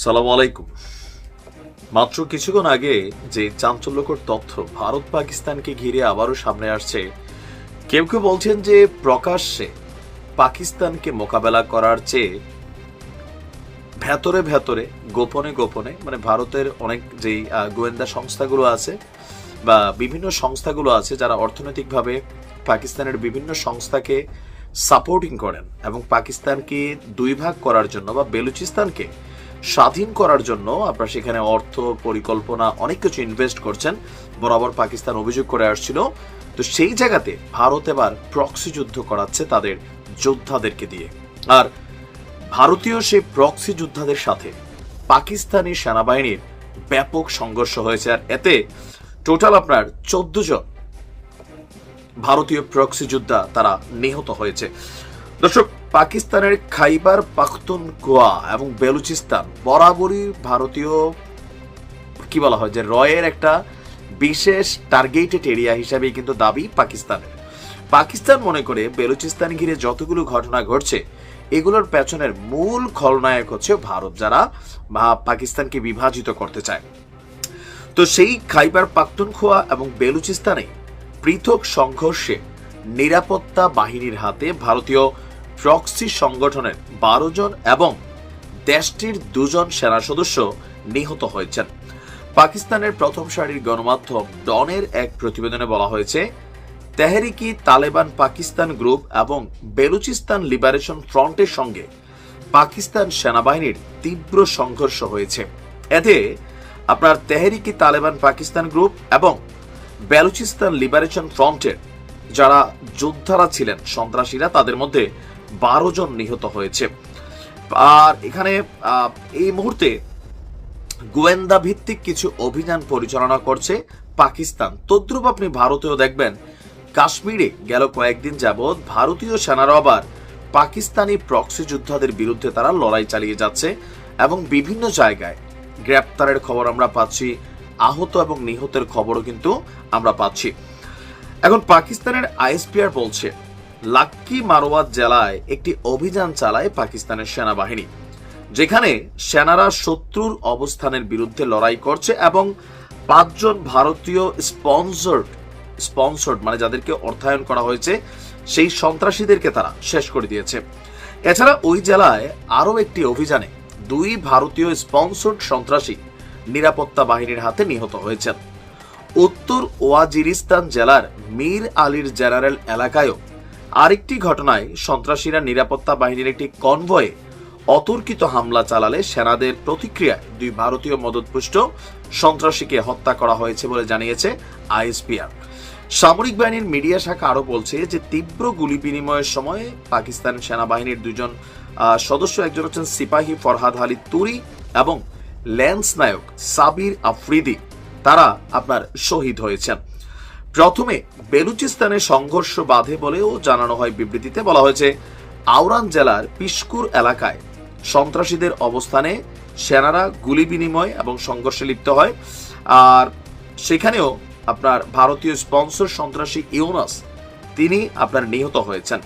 সালাম আলাইকুম। মাত্র কিছুক্ষণ আগে যে চাঞ্চল্যকর তথ্য ভারত পাকিস্তানকে ঘিরে আবারও সামনে আসছে, কেউ কেউ বলছেন যে প্রকাশ্যে পাকিস্তানকে মোকাবেলা করার চেয়ে ভেতরে ভেতরে, গোপনে গোপনে মানে ভারতের অনেক যেই গোয়েন্দা সংস্থাগুলো আছে বা বিভিন্ন সংস্থাগুলো আছে যারা অর্থনৈতিকভাবে পাকিস্তানের বিভিন্ন সংস্থাকে সাপোর্টিং করেন এবং পাকিস্তানকে দুই ভাগ করার জন্য বা বেলুচিস্তানকে স্বাধীন করার জন্য আপনারা সেখানে অর্থ, পরিকল্পনা, অনেক কিছু ইনভেস্ট করছেন। বরাবর পাকিস্তান অভিযোগ করে আসছিল। তো সেই জায়গাতে ভারত এবার প্রক্সি যুদ্ধ করাচ্ছে তাদের যোদ্ধাদেরকে দিয়ে। আর ভারতীয় সেই প্রক্সি যোদ্ধাদের সাথে পাকিস্তানি সেনাবাহিনীর ব্যাপক সংঘর্ষ হয়েছে। আর এতে টোটাল আপনার চোদ্দ জন ভারতীয় প্রক্সি যোদ্ধা তারা নিহত হয়েছে। দর্শক পাকিস্তানের খাইবার পাখতুনখোয়া এবং বেলুচিস্তান, বরাবরই ভারতীয়, কি বলা হয়, যে রয়ের একটা বিশেষ টার্গেটেড এরিয়া হিসাবে কিন্তু দাবি পাকিস্তানের। পাকিস্তান মনে করে বেলুচিস্তান ঘিরে যতগুলো ঘটনা ঘটছে, এগুলোর পেছনের মূল খলনায়ক হচ্ছে ভারত, যারা পাকিস্তানকে বিভাজিত করতে চায়। তো সেই খাইবার পাখতুনখোয়া এবং বেলুচিস্তানে পৃথক সংঘর্ষে নিরাপত্তা বাহিনীর হাতে ভারতীয় প্রক্সি সংগঠনের বারো জন এবং দেশটির দুজন সেনা সদস্য নিহত হয়েছেন। পাকিস্তানের প্রথম সারির গণমাধ্যম ডনের এক প্রতিবেদনে বলা হয়েছে, তেহরিকি তালেবান পাকিস্তান গ্রুপ এবং বেলুচিস্তান লিবারেশন ফ্রন্টের সঙ্গে পাকিস্তান সেনাবাহিনীর তীব্র সংঘর্ষ হয়েছে। এতে আপনার তেহরিকি তালেবান পাকিস্তান গ্রুপ এবং বেলুচিস্তান লিবারেশন ফ্রন্টের যারা যোদ্ধারা ছিলেন, সন্ত্রাসীরা, তাদের মধ্যে বারো জন নিহত হয়েছে। আর এখানে এই মুহূর্তে গোয়েন্দা ভিত্তিক কিছু অভিযান পরিচালনা করছে পাকিস্তান। তদ্রুপ আপনি ভারতেও দেখবেন, কাশ্মীরে গেল কয়েকদিন যাবৎ ভারতীয় সেনারা আবার পাকিস্তানি প্রক্সি যোদ্ধাদের বিরুদ্ধে তারা লড়াই চালিয়ে যাচ্ছে এবং বিভিন্ন জায়গায় গ্রেপ্তারের খবর আমরা পাচ্ছি, আহত এবং নিহতের খবরও কিন্তু আমরা পাচ্ছি। এখন পাকিস্তানের আইএসপিআর বলছে লাক্কি মারোয়াত জেলায় একটি অভিযান চালায় পাকিস্তানের সেনাবাহিনী, যেখানে সেনারা শত্রুর অবস্থানের বিরুদ্ধে লড়াই করছে এবং পাঁচজন ভারতীয় স্পন্সর্ড স্পন্সর্ড মানে যাদেরকে অর্থায়ন করা হয়েছে, সেই সন্ত্রাসীদেরকে তারা শেষ করে দিয়েছে। এছাড়া ওই জেলায় আরও একটি অভিযানে দুই ভারতীয় স্পন্সর্ড সন্ত্রাসী নিরাপত্তা বাহিনীর হাতে নিহত হয়েছেন। উত্তর ওয়াজিরিস্তান জেলার মীর আলীর জেনারেল এলাকায়ও আরেকটি ঘটনায় সন্ত্রাসীরা নিরাপত্তা বাহিনীর একটি কনভয়ে অতর্কিত হামলা চালালে সেনাদের প্রতিক্রিয়ায় দুই ভারতীয় মদতপুষ্ট সন্ত্রাসীকে হত্যা করা হয়েছে বলে জানিয়েছে আইএসপিআর। সামরিক বাহিনীর মিডিয়া শাখা আরও বলছে যে, তীব্র গুলি বিনিময়ের সময় পাকিস্তান সেনাবাহিনীর দুজন সদস্য একজন হচ্ছেন সিপাহী ফরহাদ আলী তুরি এবং ল্যান্স নায়ক সাবির আফ্রিদি। তারা আপনার শহীদ হয়েছেন। প্রথমে বেলুচিস্তানে সংঘর্ষ বাধে বলেও জানানো হয় বিবৃতিতে। বলা হয়েছে আওরান জেলার পিসকুর এলাকায় সন্ত্রাসীদের অবস্থানে সেনারা গুলি বিনিময় এবং সংঘর্ষে লিপ্ত হয়। আর সেখানেও আপনার ভারতীয় স্পন্সর সন্ত্রাসী ইউনাস, তিনি আপনার নিহত হয়েছেন।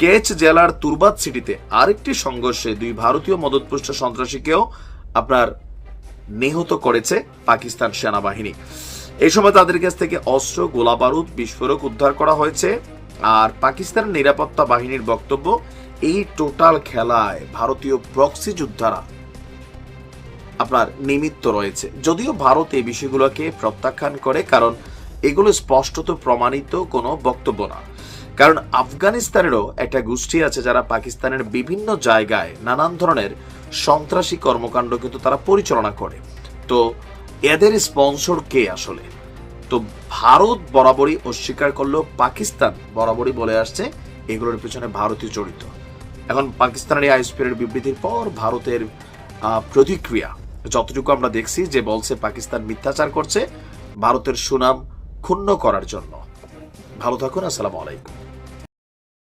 কেচ জেলার তুরবাত সিটিতে আরেকটি সংঘর্ষে দুই ভারতীয় মদতপুষ্ট সন্ত্রাসীকেও আপনার নিহত করেছে পাকিস্তান সেনাবাহিনী। এই সময় তাদের কাছ থেকে অস্ত্র গোলা বারুদ বিস্ফোরক উদ্ধার করা হয়েছে। আর পাকিস্তানের নিরাপত্তা বাহিনীর বক্তব্য, এই টোটাল খেলায় ভারতীয় প্রক্সি যোদ্ধারা আপনার নিমিত্ত রয়েছে। যদিও ভারত এই বিষয়গুলোকে প্রত্যাখ্যান করে, কারণ এগুলো স্পষ্টত প্রমাণিত কোনো বক্তব্য না। কারণ আফগানিস্তানেরও একটা গোষ্ঠী আছে যারা পাকিস্তানের বিভিন্ন জায়গায় নানান ধরনের সন্ত্রাসী কর্মকাণ্ড কিন্তু তারা পরিচালনা করে। তো এদের স্পন্সর কে আসলে? তো ভারত বরাবরই অস্বীকার করলেও পাকিস্তান বরাবরই বলে আসছে, এগুলোর পিছনে ভারতীয় জড়িত। এখন পাকিস্তানের এই আইএসপির বিবৃতির পর ভারতের প্রতিক্রিয়া, যতটুকু আমরা দেখছি যে বলছে পাকিস্তান মিথ্যাচার করছে, ভারতের সুনাম ক্ষুণ্ণ করার জন্য। ভালো থাকুন, আসসালামু আলাইকুম।